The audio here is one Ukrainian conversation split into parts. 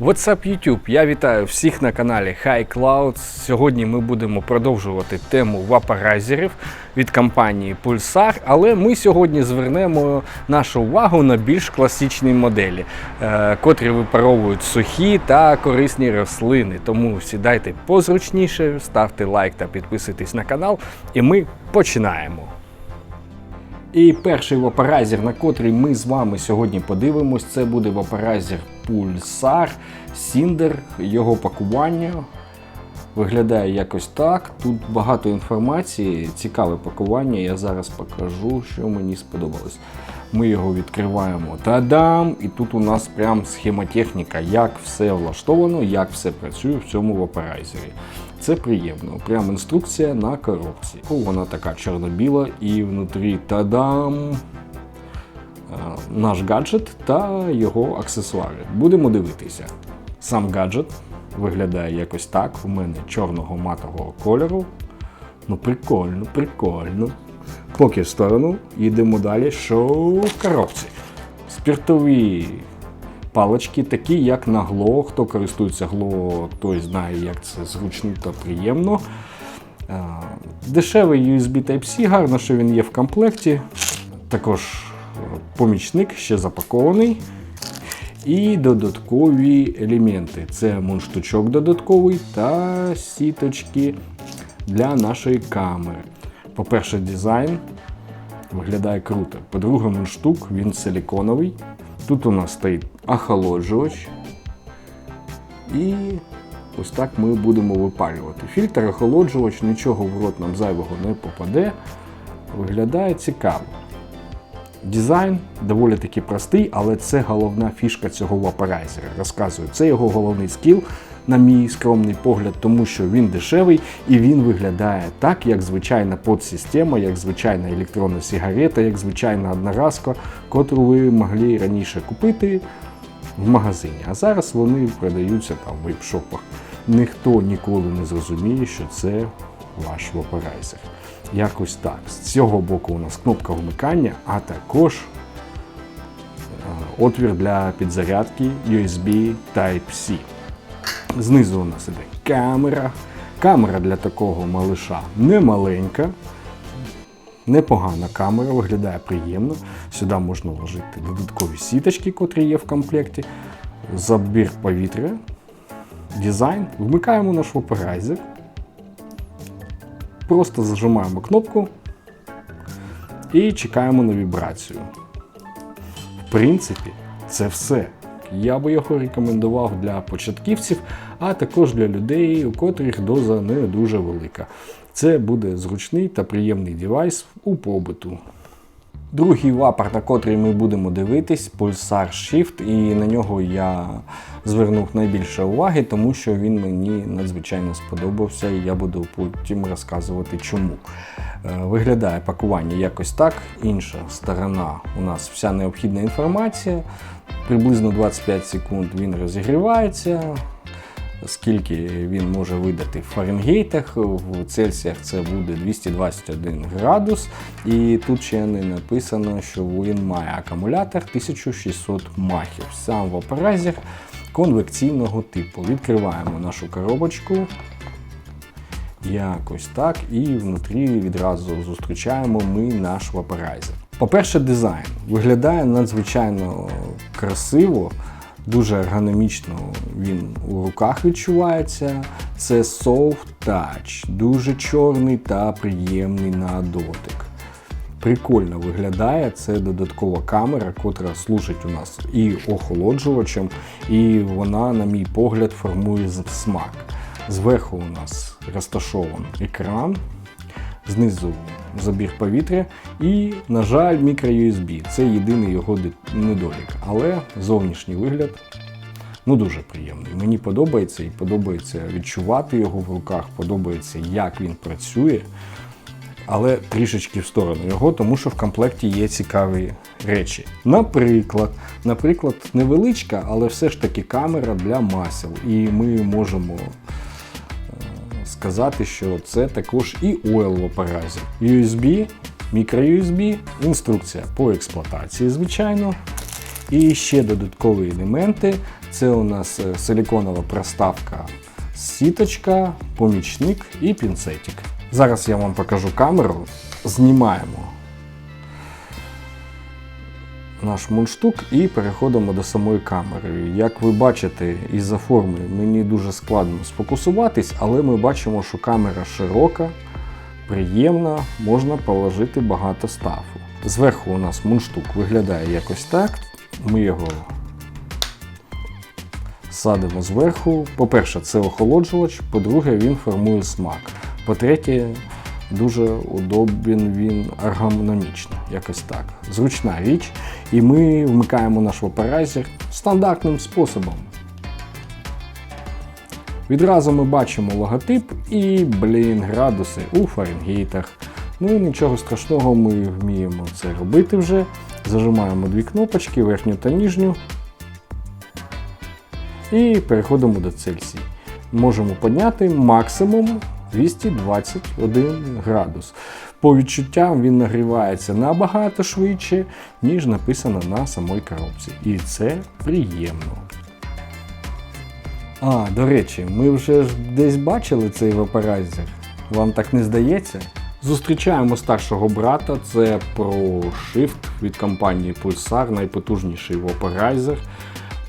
What's up, YouTube? Я вітаю всіх на каналі High Cloud. Сьогодні ми будемо продовжувати тему вапорайзерів від компанії Pulsar, але ми сьогодні звернемо нашу увагу на більш класичні моделі, е, котрі випаровують сухі та корисні рослини. Тому сідайте позручніше, ставте лайк та підписуйтесь на канал, і ми починаємо. І перший вапорайзер, на котрий ми з вами сьогодні подивимось, це буде вапорайзер Pulsar Cinder. Його пакування виглядає якось так. Тут багато інформації, цікаве пакування. Я зараз покажу, що мені сподобалось. Ми його відкриваємо. Та-дам! І тут у нас прям схемотехніка, як все влаштовано, як все працює в цьому вапорайзері. Це приємно. Прям інструкція на коробці. Вона така чорно-біла і внутрі та-дам! Е, Наш гаджет та його аксесуари. Будемо дивитися. Сам гаджет виглядає якось так. У мене чорного матового кольору. Ну, прикольно, прикольно. Поки в сторону, йдемо далі. Що в коробці? Спіртові палички, такі як на гло. Хто користується гло, той знає, як це зручно та приємно. Е, Дешевий USB Type-C, гарно, що він є в комплекті. Також е, помічник ще запакований. І додаткові елементи. Це мундштучок додатковий та сіточки для нашої камери. По-перше, дизайн виглядає круто. По-друге, мундштук, він силіконовий. Тут у нас стоїть охолоджувач. І ось так ми будемо випалювати. Фільтр, охолоджувач, нічого в рот нам зайвого не попаде. Виглядає цікаво. Дизайн доволі таки простий, але це головна фішка цього вапорайзера. Розказую, це його головний скіл, на мій скромний погляд, тому що він дешевий і він виглядає так, як звичайна подсистема, як звичайна електронна сигарета, як звичайна одноразка, котру ви могли раніше купити в магазині. А зараз вони продаються там в вейпшопах. Ніхто ніколи не зрозуміє, що це ваш вапорайзер. Якось так. З цього боку у нас кнопка вмикання, а також е, отвір для підзарядки USB Type-C. Знизу у нас іде камера. Камера для такого малиша не маленька. Непогана камера, виглядає приємно. Сюди можна вложити додаткові сіточки, котрі є в комплекті, забір повітря, дизайн. Вмикаємо наш вапорайзер. Просто зажимаємо кнопку і чекаємо на вібрацію. В принципі, це все. Я би його рекомендував для початківців, а також для людей, у котрих доза не дуже велика. Це буде зручний та приємний девайс у побуту. Другий вапор, на котрий ми будемо дивитись, Pulsar Shift, і на нього я звернув найбільше уваги, тому що він мені надзвичайно сподобався, і я буду потім розказувати чому. Е, Виглядає пакування якось так. Інша сторона у нас вся необхідна інформація. Приблизно 25 секунд він розігрівається. Скільки він може видати в Фаренгейтах, в Цельсіях це буде 221 градус. І тут ще не написано, що він має акумулятор 1600 махів. Сам вапорайзер конвекційного типу. Відкриваємо нашу коробочку. Якось так, і внутрі відразу зустрічаємо ми наш вапорайзер. По-перше, дизайн виглядає надзвичайно красиво, дуже ергономічно він у руках відчувається. Це soft touch, дуже чорний та приємний на дотик. Прикольно виглядає, це додаткова камера, котра служить у нас і охолоджувачем, і вона, на мій погляд, формує смак. Зверху у нас розташований екран, знизу забір повітря і, на жаль, мікро-USB. Це єдиний його недолік. Але зовнішній вигляд ну, дуже приємний. Мені подобається і подобається відчувати його в руках, подобається, як він працює. Але трішечки в сторону його, тому що в комплекті є цікаві речі. Наприклад, наприклад, невеличка, але все ж таки камера для масел. І ми можемо сказати, що це також і oil в апаразі. USB, мікро-USB, інструкція по експлуатації, звичайно. І ще додаткові елементи. Це у нас е, силіконова проставка, сіточка, помічник і пінцетик. Зараз я вам покажу камеру. Знімаємо наш мундштук і переходимо до самої камери. Як ви бачите, із-за форми мені дуже складно сфокусуватись, але ми бачимо, що камера широка, приємна, можна положити багато стафу. Зверху у нас мундштук виглядає якось так. Ми його садимо зверху. По-перше, це охолоджувач, по-друге, він формує смак. По-третє, дуже удобен він ергономічно, якось так. Зручна річ. І ми вмикаємо наш вапорайзер стандартним способом. Відразу ми бачимо логотип і, блін, градуси у Фаренгейтах. Ну нічого страшного, ми вміємо це робити вже. Зажимаємо дві кнопочки, верхню та нижню. І переходимо до Цельсії. Можемо підняти максимум 221 градус. По відчуттям він нагрівається набагато швидше, ніж написано на самій коробці. І це приємно. А, до речі, ми вже ж десь бачили цей вапорайзер. Вам так не здається? Зустрічаємо старшого брата, це ProShift від компанії Pulsar, найпотужніший вапорайзер.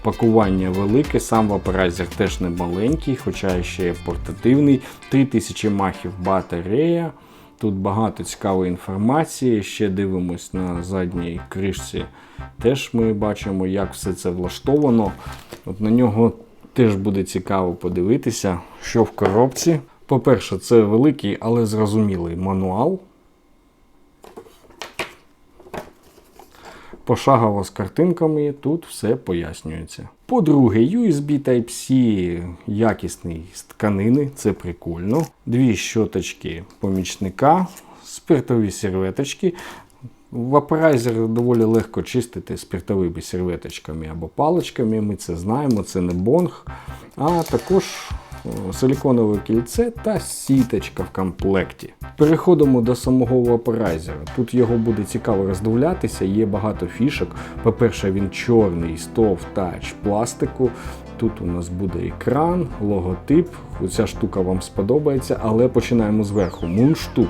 Пакування велике, сам вапорайзер теж не маленький, хоча ще є портативний. 3000 махів батарея. Тут багато цікавої інформації. Ще дивимось на задній кришці. Теж ми бачимо, як все це влаштовано. От На нього теж буде цікаво подивитися, що в коробці. По-перше, це великий, але зрозумілий мануал. Пошагово з картинками тут все пояснюється. По-друге, USB Type-C якісний з тканини, це прикольно. Дві щоточки помічника, спиртові серветочки. Вапорайзер доволі легко чистити спиртовими серветочками або паличками. Ми це знаємо, це не бонг. А також силіконове кільце та сіточка в комплекті. Переходимо до самого вапорайзера. Тут його буде цікаво роздивлятися, є багато фішок. По-перше, він чорний, стов тач пластику. Тут у нас буде екран, логотип. Ця штука вам сподобається, але починаємо зверху. Мундштук.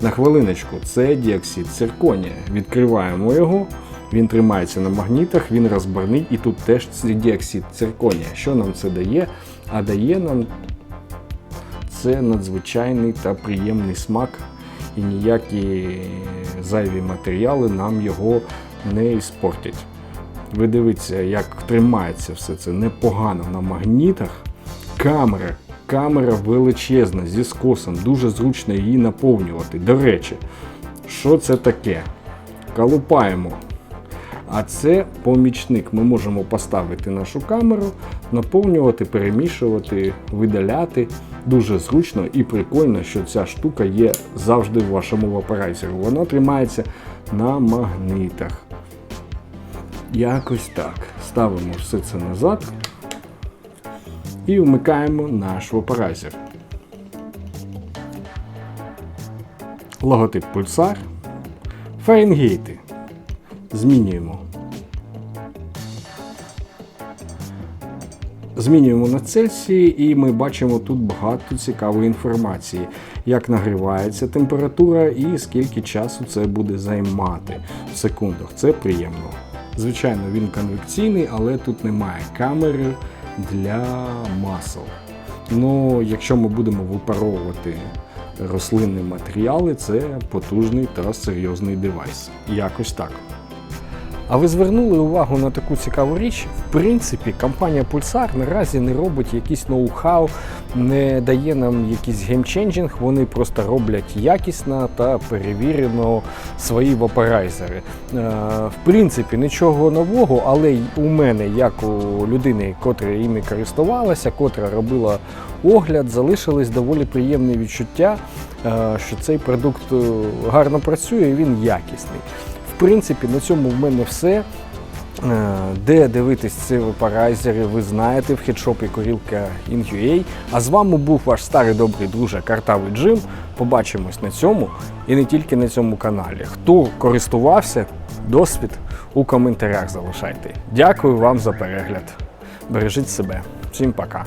На хвилиночку, це діоксид цирконія. Відкриваємо його, він тримається на магнітах, він розбарний, і тут теж діоксид цирконія. Що нам це дає? А дає нам це надзвичайний та приємний смак, і ніякі зайві матеріали нам його не іспортять. Ви дивіться, як тримається все це непогано на магнітах. Камера. Камера величезна зі скосом, дуже зручно її наповнювати. До речі, що це таке? Колупаємо. А це помічник. Ми можемо поставити нашу камеру, наповнювати, перемішувати, видаляти. Дуже зручно і прикольно, що ця штука є завжди в вашому вапорайзері. Вона тримається на магнитах. Якось так. Ставимо все це назад і вмикаємо наш вапорайзер. Логотип пульсар. Фаренгейти. Змінюємо. Змінюємо на Цельсії і ми бачимо тут багато цікавої інформації, як нагрівається температура і скільки часу це буде займати в секундах. Це приємно. Звичайно, він конвекційний, але тут немає камери для масел. Ну, якщо ми будемо випаровувати рослинні матеріали, це потужний та серйозний девайс. Якось так. А ви звернули увагу на таку цікаву річ? В принципі, компанія Pulsar наразі не робить якийсь ноу-хау, не дає нам якийсь геймченджинг, вони просто роблять якісно та перевірено свої вапорайзери. Е, В принципі, нічого нового, але у мене, як у людини, котра іми користувалася, котра робила огляд, залишились доволі приємні відчуття, е, що цей продукт е, гарно працює і він якісний. Принципі, на цьому в мене все. Е, Де дивитись ці вапорайзери, ви знаєте в хедшопі Корілка In.ua. А з вами був ваш старий добрий друже Картавий Джим. Побачимось на цьому і не тільки на цьому каналі. Хто користувався, досвід у коментарях залишайте. Дякую вам за перегляд. Бережіть себе. Всім пока.